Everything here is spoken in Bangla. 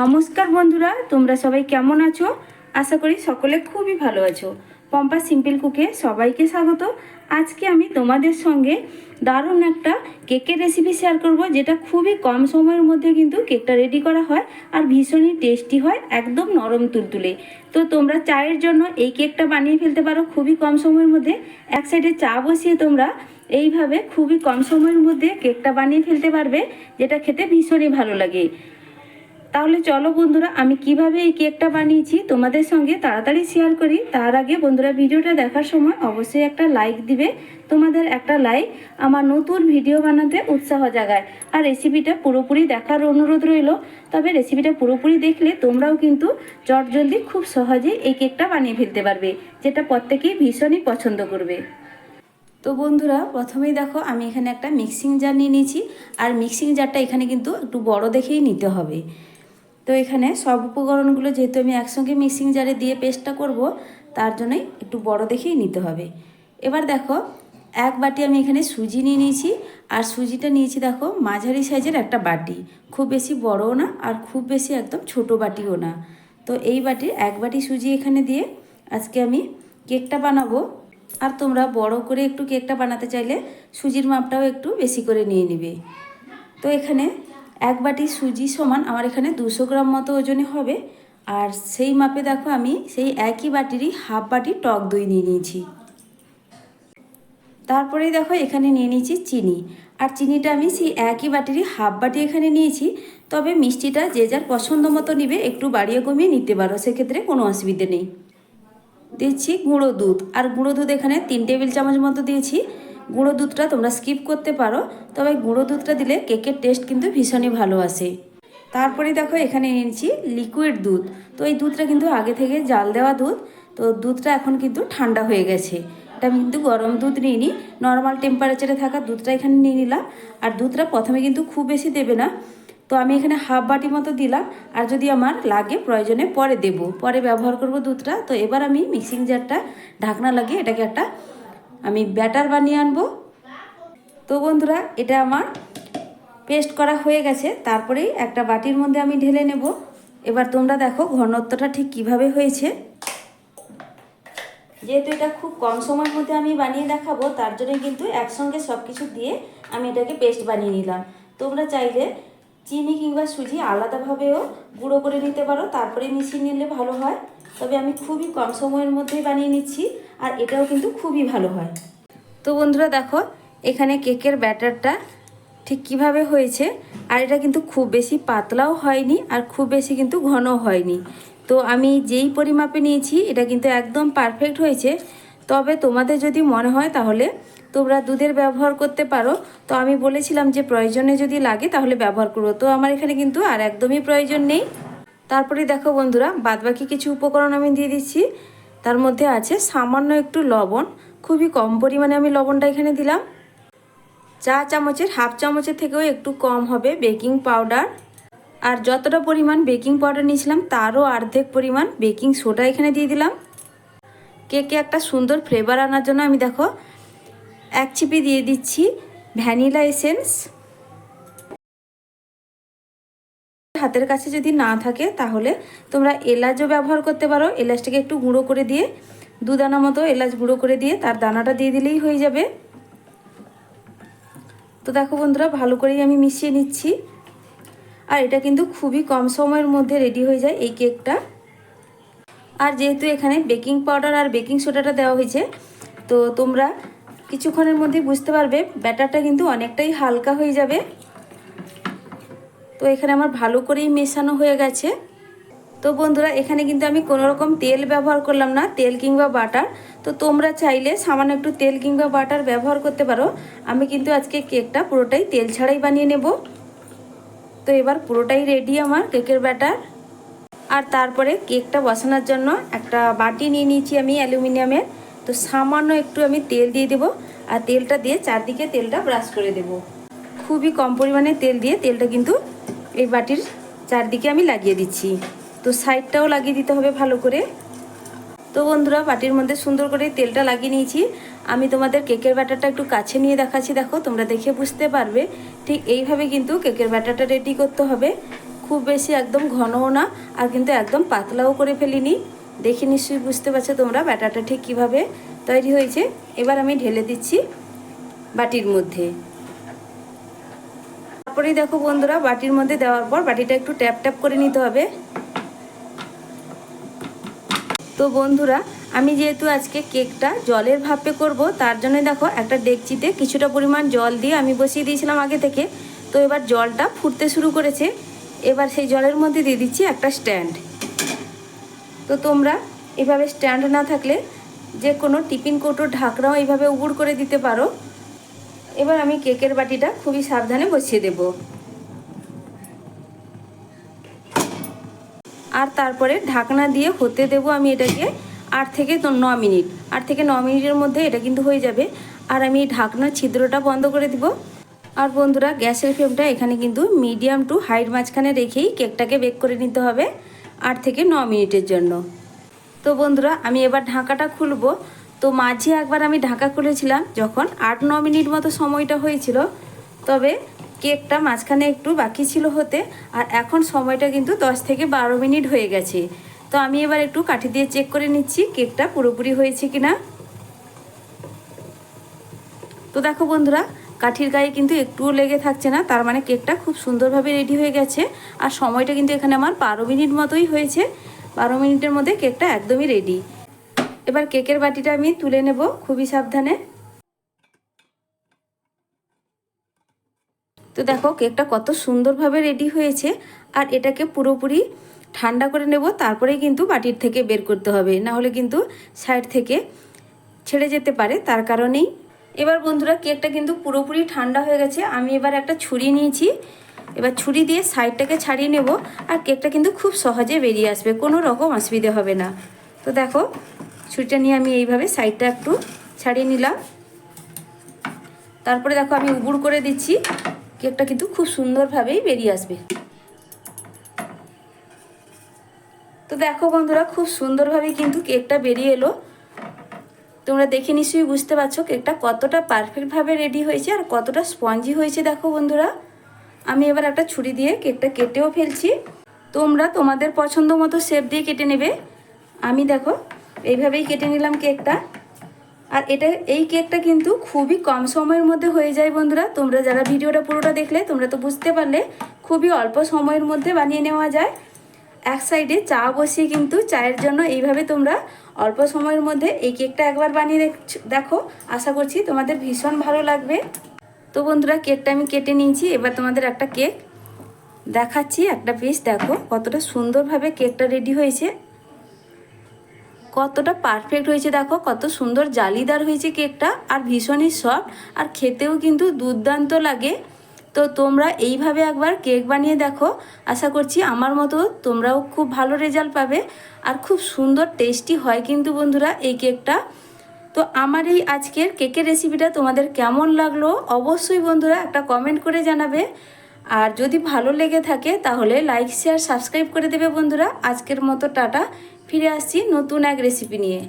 নমস্কার বন্ধুরা, তোমরা সবাই কেমন আছো? আশা করি সকলে খুবই ভালো আছো। পম্পা সিম্পল কুকে সবাইকে স্বাগত। আজকে আমি তোমাদের সঙ্গে দারুণ একটা কেকের রেসিপি শেয়ার করব, যেটা খুবই কম সময়ের মধ্যে কিন্তু কেকটা রেডি করা হয় আর ভীষণই টেস্টি হয়, একদম নরম তুলতুলে। তো তোমরা চায়ের জন্য এই কেকটা বানিয়ে ফেলতে পারো খুবই কম সময়ের মধ্যে। এক সাইডে চা বসিয়ে তোমরা এইভাবে খুবই কম সময়ের মধ্যে কেকটা বানিয়ে ফেলতে পারবে, যেটা খেতে ভীষণই ভালো লাগে। তাহলে চলো বন্ধুরা, আমি কীভাবে এই কেকটা বানিয়েছি তোমাদের সঙ্গে তাড়াতাড়ি শেয়ার করি। তার আগে বন্ধুরা, ভিডিওটা দেখার সময় অবশ্যই একটা লাইক দিবে। তোমাদের একটা লাইক আমার নতুন ভিডিও বানাতে উৎসাহ জাগায়। আর রেসিপিটা পুরোপুরি দেখার অনুরোধ রইল। তবে রেসিপিটা পুরোপুরি দেখলে তোমরাও কিন্তু চটজলদি খুব সহজেই এই কেকটা বানিয়ে ফেলতে পারবে, যেটা প্রত্যেকেই ভীষণই পছন্দ করবে। তো বন্ধুরা, প্রথমেই দেখো, আমি এখানে একটা মিক্সিং জার নিয়ে নিয়েছি। আর মিক্সিং জারটা এখানে কিন্তু একটু বড় দেখেই নিতে হবে। তো এখানে সব উপকরণগুলো যেহেতু আমি একসঙ্গে মিক্সিং জারে দিয়ে পেস্টটা করব, তার জন্যই একটু বড় দেখেই নিতে হবে। এবার দেখো, এক বাটি আমি এখানে সুজি নিয়ে নিয়েছি, আর সুজিটা নিয়েছি দেখো মাঝারি সাইজের একটা বাটি। খুব বেশি বড়ও না, আর খুব বেশি একদম ছোট বাটিও না। তো এই বাটির এক বাটি সুজি এখানে দিয়ে আজকে আমি কেকটা বানাবো। আর তোমরা বড় করে একটু কেকটা বানাতে চাইলে সুজির মাপটাও একটু বেশি করে নিয়ে নিবে। তো এখানে এক বাটি সুজি সমান আমার এখানে দুশো গ্রাম মতো ওজনে হবে। আর সেই মাপে দেখো আমি সেই একই বাটিরই হাফ বাটি টক দই নিয়ে নিয়েছি। তারপরেই দেখো এখানে নিয়ে নিয়েছি চিনি। আর চিনিটা আমি সেই একই বাটিরই হাফ বাটি এখানে নিয়েছি। তবে মিষ্টিটা যে যার পছন্দ মতো নিবে, একটু বাড়িয়ে কমিয়ে নিতে পারো, সেক্ষেত্রে কোনো অসুবিধে নেই। দিচ্ছি গুঁড়ো দুধ। আর গুঁড়ো দুধ এখানে তিন টেবিল চামচ মতো দিয়েছি। গুঁড়ো দুধটা তোমরা স্কিপ করতে পারো, তবে গুঁড়ো দুধটা দিলে কেকের টেস্ট কিন্তু ভীষণই ভালো আসে। তারপরে দেখো এখানে এনেছি লিকুইড দুধ। তো এই দুধটা কিন্তু আগে থেকে জাল দেওয়া দুধ, তো দুধটা এখন কিন্তু ঠান্ডা হয়ে গেছে। এটা আমি কিন্তু গরম দুধ নিইনি নর্মাল টেম্পারেচারে থাকা দুধটা এখানে নিয়ে নিলাম। আর দুধটা প্রথমে কিন্তু খুব বেশি দেবে না। তো আমি এখানে হাফ বাটি মতো দিলাম, আর যদি আমার লাগে প্রয়োজনে পরে দেব। পরে ব্যবহার করব দুধটা। তো এবার আমি মিক্সিং জারটা ঢাকনা লাগিয়ে এটাকে একটা আমি ব্যাটার বানিয়ে আনব। তো বন্ধুরা, এটা আমার পেস্ট করা হয়ে গেছে। তারপরেই একটা বাটির মধ্যে আমি ঢেলে নেব। এবার তোমরা দেখো ঘনত্বটা ঠিক কীভাবে হয়েছে। যেহেতু এটা খুব কম সময়ের মধ্যে আমি বানিয়ে দেখাবো, তার জন্য কিন্তু একসঙ্গে সব কিছু দিয়ে আমি এটাকে পেস্ট বানিয়ে নিলাম। তোমরা চাইলে চিনি কিংবা সুজি আলাদাভাবেও গুঁড়ো করে নিতে পারো, তারপরে মিশিয়ে নিলে ভালো হয়। তবে আমি খুবই কম সময়ের মধ্যেই বানিয়ে নিচ্ছি, আর এটাও কিন্তু খুবই ভালো হয়। তো বন্ধুরা দেখো, এখানে কেকের ব্যাটারটা ঠিক কীভাবে হয়েছে, আর এটা কিন্তু খুব বেশি পাতলাও হয়নি, আর খুব বেশি কিন্তু ঘনও হয়নি। তো আমি যেই পরিমাপে নিয়েছি, এটা কিন্তু একদম পারফেক্ট হয়েছে। তবে তোমাদের যদি মনে হয় তাহলে তোমরা দুধের ব্যবহার করতে পারো। তো আমি বলেছিলাম যে প্রয়োজনে যদি লাগে তাহলে ব্যবহার করব তো আমার এখানে কিন্তু আর একদমই প্রয়োজন নেই। তারপরে দেখো বন্ধুরা, বাদবাকি কিছু উপকরণ আমি দিয়ে দিচ্ছি। তার মধ্যে আছে সামান্য একটু লবণ। খুবই কম পরিমাণে আমি লবণটা এখানে দিলাম। চা চামচের, হাফ চামচের থেকেও একটু কম হবে বেকিং পাউডার। আর যতটা পরিমাণ বেকিং পাউডার নিয়েছিলাম, তারও অর্ধেক পরিমাণ বেকিং সোডা এখানে দিয়ে দিলাম। কেকে একটা সুন্দর ফ্লেভার আনার জন্য আমি দেখো এক চিপি দিয়ে দিচ্ছি ভ্যানিলা এসেন্স। হাতের কাছে যদি না থাকে তাহলে তোমরা এলাচও ব্যবহার করতে পারো। এলাচটাকে একটু গুঁড়ো করে দিয়ে দু দানা মতো এলাচ গুঁড়ো করে দিয়ে তার দানাটা দিয়ে দিলেই হয়ে যাবে। তো দেখো বন্ধুরা, ভালো করেই আমি মিশিয়ে নিচ্ছি। আর এটা কিন্তু খুবই কম সময়ের মধ্যে রেডি হয়ে যায় এই কেকটা। আর যেহেতু এখানে বেকিং পাউডার আর বেকিং সোডাটা দেওয়া হয়েছে, তো তোমরা কিছুক্ষণের মধ্যে বুঝতে পারবে ব্যাটারটা কিন্তু অনেকটাই হালকা হয়ে যাবে। তো এখানে আমার ভালো করেই মেশানো হয়ে গেছে। তো বন্ধুরা, এখানে কিন্তু আমি কোনো রকম তেল ব্যবহার করলাম না, তেল কিংবা বাটার। তো তোমরা চাইলে সামান্য একটু তেল কিংবা বাটার ব্যবহার করতে পারো। আমি কিন্তু আজকে কেকটা পুরোটাই তেল ছাড়াই বানিয়ে নেব। তো এবার পুরোটাই রেডি আমার কেকের ব্যাটার। আর তারপরে কেকটা বসানোর জন্য একটা বাটি নিয়ে নিয়েছি আমি অ্যালুমিনিয়ামের। তো সামান্য একটু আমি তেল দিয়ে দেবো আর তেলটা দিয়ে চারদিকে তেলটা ব্রাশ করে দেব। খুবই কম পরিমাণে তেল দিয়ে তেলটা কিন্তু এই বাটির চারদিকে আমি লাগিয়ে দিচ্ছি। তো সাইডটাও লাগিয়ে দিতে হবে ভালো করে। তো বন্ধুরা, বাটির মধ্যে সুন্দর করে তেলটা লাগিয়ে নিয়েছি। আমি তোমাদের কেকের ব্যাটারটা একটু কাছে নিয়ে দেখাচ্ছি, দেখো, তোমরা দেখে বুঝতে পারবে। ঠিক এইভাবে কিন্তু কেকের ব্যাটারটা রেডি করতে হবে। খুব বেশি একদম ঘনও না, আর কিন্তু একদম পাতলাও করে ফেলিনি। দেখে নিশ্চয়ই বুঝতে পারছ তোমরা ব্যাটারটা ঠিক কীভাবে তৈরি হয়েছে। এবার আমি ঢেলে দিচ্ছি বাটির মধ্যে। তারপরেই দেখো বন্ধুরা, বাটির মধ্যে দেওয়ার পর বাটিটা একটু ট্যাপ ট্যাপ করে নিতে হবে। তো বন্ধুরা, আমি যেহেতু আজকে কেকটা জলের ভাপে করব, তার জন্য দেখো একটা ডেকচিতে কিছুটা পরিমাণ জল দিয়ে আমি বসিয়ে দিয়েছিলাম আগে থেকে। তো এবার জলটা ফুটতে শুরু করেছে। এবার সেই জলের মধ্যে দিয়ে দিচ্ছি একটা স্ট্যান্ড। তো তোমরা এভাবে স্ট্যান্ড না থাকলে যে কোনো টিফিন কৌটোর ঢাকনাও এইভাবে উবুড় করে দিতে পারো। এবার আমি কেকের বাটিটা খুবই সাবধানে বসিয়ে দেব। আর তারপরে ঢাকনা দিয়ে হতে দেব আমি এটাকে আট থেকে ন মিনিট। আট থেকে ন মিনিটের মধ্যে এটা কিন্তু হয়ে যাবে। আর আমি এই ঢাকনার ছিদ্রটা বন্ধ করে দিব। আর বন্ধুরা, গ্যাসের ফ্লেমটা এখানে কিন্তু মিডিয়াম টু হাইট মাঝখানে রেখেই কেকটাকে বেক করে নিতে হবে। আট থেকে ন মিনিটের জন্য। তো বন্ধুরা, আমি এবার ঢাকাটা খুলবো। তো মাঝে একবার আমি ঢাকা খুলেছিলাম, যখন আট ন মিনিট মতো সময়টা হয়েছিল। তবে কেকটা মাঝখানে একটু বাকি ছিল হতে, আর এখন সময়টা কিন্তু দশ থেকে বারো মিনিট হয়ে গেছে। তো আমি এবার একটু কাঠি দিয়ে চেক করে নিচ্ছি, কেকটা পুরোপুরি হয়েছে কিনা। তো দেখো বন্ধুরা কাঠির গায়ে কিন্তু একটুও লেগে থাকছে না, তার মানে কেকটা খুব সুন্দরভাবে রেডি হয়ে গেছে। আর সময়টা কিন্তু এখানে আমার বারো মিনিট মতোই হয়েছে। বারো মিনিটের মধ্যে কেকটা একদমই রেডি এবার কেকের বাটিটা আমি তুলে নেব খুবই সাবধানে। তো দেখো, কেকটা কত সুন্দরভাবে রেডি হয়েছে। আর এটাকে পুরোপুরি ঠান্ডা করে নেব, তারপরেই কিন্তু বাটির থেকে বের করতে হবে। না হলে কিন্তু সাইড থেকে ছেড়ে যেতে পারে, তার কারণেই এবার বন্ধুরা কেকটা কিন্তু পুরোপুরি ঠান্ডা হয়ে গেছে। আমি এবার একটা ছুরি নিয়েছি। এবার ছুরি দিয়ে সাইডটাকে ছাড়িয়ে নেব আর কেকটা কিন্তু খুব সহজে বেরিয়ে আসবে, কোনো রকম অসুবিধে হবে না। তো দেখো, ছুরিটা নিয়ে আমি এইভাবে সাইডটা একটু ছাড়িয়ে নিলাম। তারপরে দেখো আমি উবুড় করে দিচ্ছি, কেকটা কিন্তু খুব সুন্দরভাবেই বেরিয়ে আসবে। তো দেখো বন্ধুরা, খুব সুন্দরভাবে কিন্তু কেকটা বেরিয়ে এলো। তোমরা দেখে নিশ্চয়ই বুঝতে পারছ কেকটা কতটা পারফেক্টভাবে রেডি হয়েছে আর কতটা স্পঞ্জি হয়েছে, দেখো বন্ধুরা। আমি এবার একটা ছুরি দিয়ে কেকটা কেটেও ফেলছি। তোমরা তোমাদের পছন্দ মতো শেপ দিয়ে কেটে নেবে। আমি দেখো, এইভাবেই কেটে নিলাম কেকটা। আর এটা, এই কেকটা কিন্তু খুবই কম সময়ের মধ্যে হয়ে যায় বন্ধুরা। তোমরা যারা ভিডিওটা পুরোটা দেখলে তোমরা তো বুঝতে পারলে, খুবই অল্প সময়ের মধ্যে বানিয়ে নেওয়া যায়। এক সাইডে চা বসিয়ে কিন্তু চায়ের জন্য এইভাবে তোমরা অল্প সময়ের মধ্যে এই কেকটা একবার বানিয়ে দেখো। আশা করছি তোমাদের ভীষণ ভালো লাগবে। তো বন্ধুরা, কেকটা আমি কেটে নিয়েছি। এবার তোমাদের একটা কেক দেখাচ্ছি, একটা পিস দেখো কতটা সুন্দরভাবে কেকটা রেডি হয়েছে। কতটা পারফেক্ট হয়েছে, দেখো। কত সুন্দর জালিদার হয়েছে কেকটা। আর ভীষণই সফট আর খেতেও কিন্তু দুর্দান্ত লাগে। তো তোমরা এইভাবে একবার কেক বানিয়ে দেখো। আশা করছি আমার মতো তোমরাও খুব ভালো রেজাল্ট পাবে আর খুব সুন্দর টেস্টি হয় কিন্তু বন্ধুরা এই কেকটা। তো আমার এই আজকের কেকের রেসিপিটা তোমাদের কেমন লাগল অবশ্যই বন্ধুরা একটা কমেন্ট করে জানাবে। আর যদি ভালো লেগে থাকে তাহলে লাইক, শেয়ার, সাবস্ক্রাইব করে দেবে বন্ধুরা। আজকের মতো টাটা, ফিরে আসছি নতুন এক রেসিপি নিয়ে।